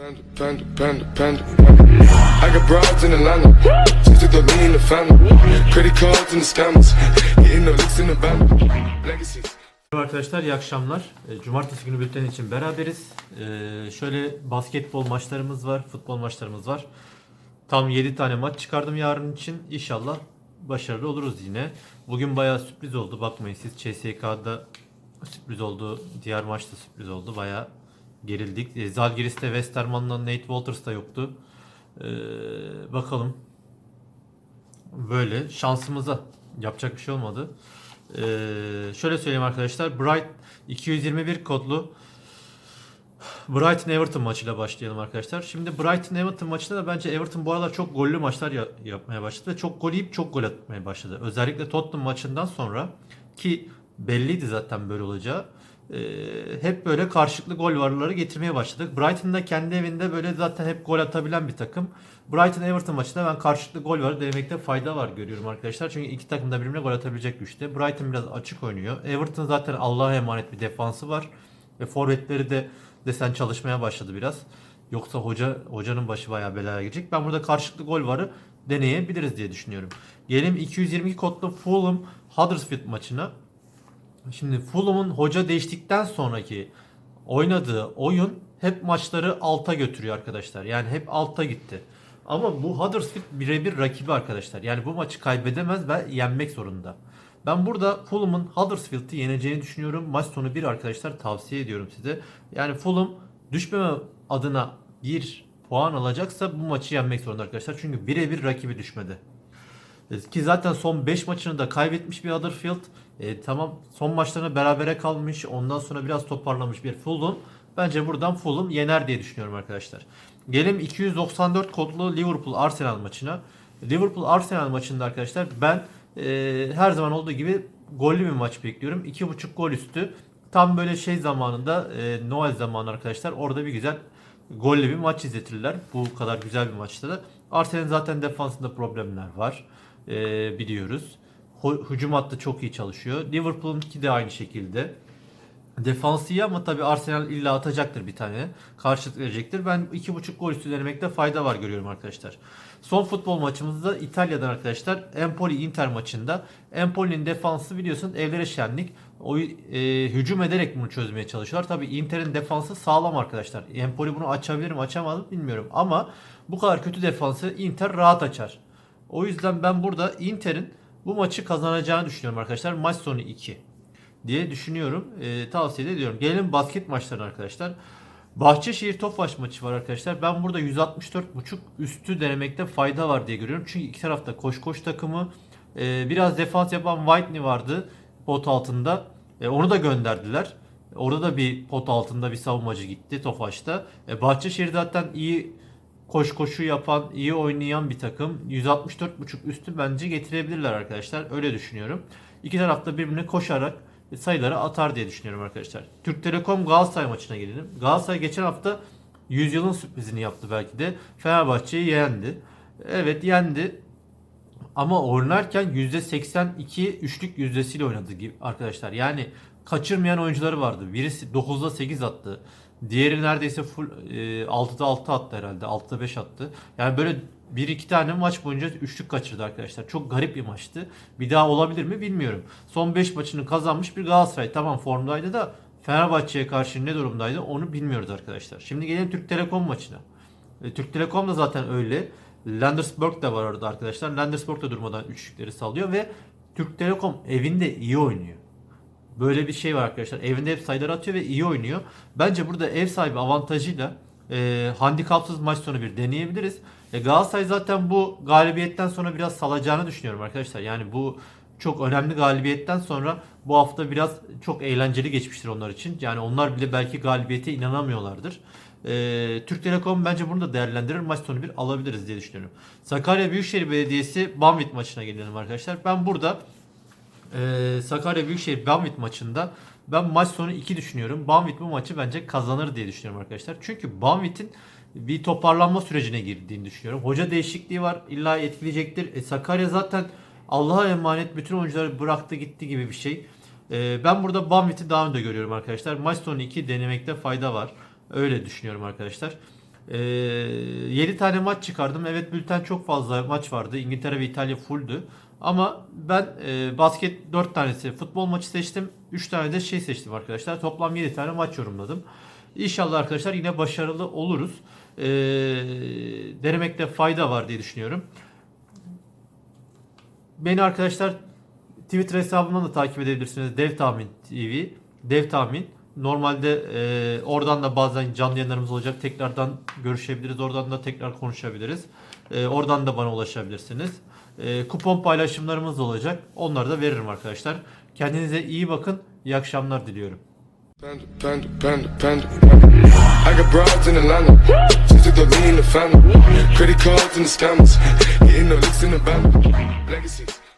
Panda, panda, panda, panda. I got broads in Atlanta. Just took the lean the family. Credit cards and the scammers. Hitting the licks in the van. Legacies. Merhaba Arkadaşlar iyi akşamlar. E, Cumartesi günü bülten için beraberiz. E, Şöyle basketbol maçlarımız var, futbol maçlarımız var. Tam 7 tane maç çıkardım yarın için. İnşallah başarılı oluruz yine. Bugün bayağı sürpriz oldu. Bakmayın siz CSK'da sürpriz oldu. Diğer maçta sürpriz oldu. Bayağı gerildik. E, Zalgiris'te Westerman'la Nate Walters da yoktu. E, bakalım. Böyle şansımıza yapacak bir şey olmadı. Ee, şöyle söyleyeyim arkadaşlar. Bright 221 kodlu Brighton Everton maçıyla başlayalım arkadaşlar. Şimdi Brighton Everton maçında da bence Everton bu aralar çok gollü maçlar ya- yapmaya başladı. ve Çok gol yiyip çok gol atmaya başladı. Özellikle Tottenham maçından sonra ki belliydi zaten böyle olacağı. Ee, hep böyle karşılıklı gol varları getirmeye başladık. Brighton da kendi evinde böyle zaten hep gol atabilen bir takım. Brighton Everton maçında ben karşılıklı gol var denemekte fayda var görüyorum arkadaşlar. Çünkü iki takım da birbirine gol atabilecek güçte. Brighton biraz açık oynuyor. Everton zaten Allah'a emanet bir defansı var. Ve forvetleri de desen çalışmaya başladı biraz. Yoksa hoca hocanın başı bayağı belaya girecek. Ben burada karşılıklı gol varı deneyebiliriz diye düşünüyorum. Gelelim 222 kodlu Fulham Huddersfield maçına. Şimdi Fulham'ın hoca değiştikten sonraki oynadığı oyun hep maçları alta götürüyor arkadaşlar. Yani hep alta gitti. Ama bu Huddersfield birebir rakibi arkadaşlar. Yani bu maçı kaybedemez ve yenmek zorunda. Ben burada Fulham'ın Huddersfield'i yeneceğini düşünüyorum. Maç sonu bir arkadaşlar tavsiye ediyorum size. Yani Fulham düşmeme adına bir puan alacaksa bu maçı yenmek zorunda arkadaşlar. Çünkü birebir rakibi düşmedi. Ki zaten son 5 maçını da kaybetmiş bir Huddersfield. E, tamam son maçlarına berabere kalmış. Ondan sonra biraz toparlamış bir Fulham. Bence buradan Fulham yener diye düşünüyorum arkadaşlar. Gelelim 294 kodlu Liverpool Arsenal maçına. Liverpool Arsenal maçında arkadaşlar ben e, her zaman olduğu gibi gollü bir maç bekliyorum. 2.5 gol üstü. Tam böyle şey zamanında e, Noel zamanı arkadaşlar orada bir güzel gollü bir maç izletirler. Bu kadar güzel bir maçta da. Arsenal'in zaten defansında problemler var. E, biliyoruz. Hücum hattı çok iyi çalışıyor. Liverpool'unki de aynı şekilde. Defansı iyi ama tabii Arsenal illa atacaktır bir tane. Karşılık verecektir. Ben 2.5 gol üstü denemekte fayda var görüyorum arkadaşlar. Son futbol maçımızda İtalya'dan arkadaşlar Empoli Inter maçında. Empoli'nin defansı biliyorsun evlere şenlik. O e, hücum ederek bunu çözmeye çalışıyorlar. Tabii Inter'in defansı sağlam arkadaşlar. Empoli bunu açabilir mi açamaz mı bilmiyorum. Ama bu kadar kötü defansı Inter rahat açar. O yüzden ben burada Inter'in bu maçı kazanacağını düşünüyorum arkadaşlar. Maç sonu 2 diye düşünüyorum. Ee, tavsiye ediyorum. Gelelim basket maçlarına arkadaşlar. Bahçeşehir Tofaş maçı var arkadaşlar. Ben burada 164.5 üstü denemekte fayda var diye görüyorum. Çünkü iki tarafta koş koş takımı. Ee, biraz defans yapan Whitney vardı pot altında. Ee, onu da gönderdiler. Orada da bir pot altında bir savunmacı gitti Tofaş'ta. Ee, Bahçeşehir zaten iyi koş koşu yapan, iyi oynayan bir takım. 164.5 üstü bence getirebilirler arkadaşlar. Öyle düşünüyorum. İki tarafta birbirine koşarak sayıları atar diye düşünüyorum arkadaşlar. Türk Telekom Galatasaray maçına gelelim. Galatasaray geçen hafta yüzyılın sürprizini yaptı belki de. Fenerbahçe'yi yendi. Evet yendi. Ama oynarken %82 üçlük yüzdesiyle oynadı gibi arkadaşlar. Yani kaçırmayan oyuncuları vardı. Birisi 9'da 8 attı. Diğeri neredeyse full e, 6'da 6 attı herhalde. 6'da 5 attı. Yani böyle bir iki tane maç boyunca üçlük kaçırdı arkadaşlar. Çok garip bir maçtı. Bir daha olabilir mi bilmiyorum. Son 5 maçını kazanmış bir Galatasaray. Tamam formdaydı da Fenerbahçe'ye karşı ne durumdaydı onu bilmiyoruz arkadaşlar. Şimdi gelelim Türk Telekom maçına. E, Türk Telekom da zaten öyle. Landersberg de var orada arkadaşlar. Landersberg da durmadan üçlükleri sallıyor ve Türk Telekom evinde iyi oynuyor. Böyle bir şey var arkadaşlar. Evinde hep sayılar atıyor ve iyi oynuyor. Bence burada ev sahibi avantajıyla e, handikapsız maç sonu bir deneyebiliriz. E, Galatasaray zaten bu galibiyetten sonra biraz salacağını düşünüyorum arkadaşlar. Yani bu çok önemli galibiyetten sonra bu hafta biraz çok eğlenceli geçmiştir onlar için. Yani onlar bile belki galibiyete inanamıyorlardır. E, Türk Telekom bence bunu da değerlendirir. Maç sonu bir alabiliriz diye düşünüyorum. Sakarya Büyükşehir Belediyesi Banvit maçına gelelim arkadaşlar. Ben burada ee, Sakarya Büyükşehir Banvit maçında ben maç sonu 2 düşünüyorum. Banvit bu maçı bence kazanır diye düşünüyorum arkadaşlar. Çünkü Banvit'in bir toparlanma sürecine girdiğini düşünüyorum. Hoca değişikliği var. illa etkileyecektir. E, Sakarya zaten Allah'a emanet bütün oyuncuları bıraktı gitti gibi bir şey. Ee, ben burada Banvit'i daha önde görüyorum arkadaşlar. Maç sonu 2 denemekte fayda var. Öyle düşünüyorum arkadaşlar. Ee, 7 tane maç çıkardım. Evet bülten çok fazla maç vardı. İngiltere ve İtalya fulldü. Ama ben e, basket 4 tanesi futbol maçı seçtim. 3 tane de şey seçtim arkadaşlar. Toplam 7 tane maç yorumladım. İnşallah arkadaşlar yine başarılı oluruz. Ee, denemekte fayda var diye düşünüyorum. Beni arkadaşlar Twitter hesabımdan da takip edebilirsiniz. Dev Tahmin TV. Dev Tahmin. Normalde e, oradan da bazen canlı yayınlarımız olacak. Tekrardan görüşebiliriz. Oradan da tekrar konuşabiliriz. E, oradan da bana ulaşabilirsiniz. E, kupon paylaşımlarımız olacak. Onları da veririm arkadaşlar. Kendinize iyi bakın. İyi akşamlar diliyorum. Panda.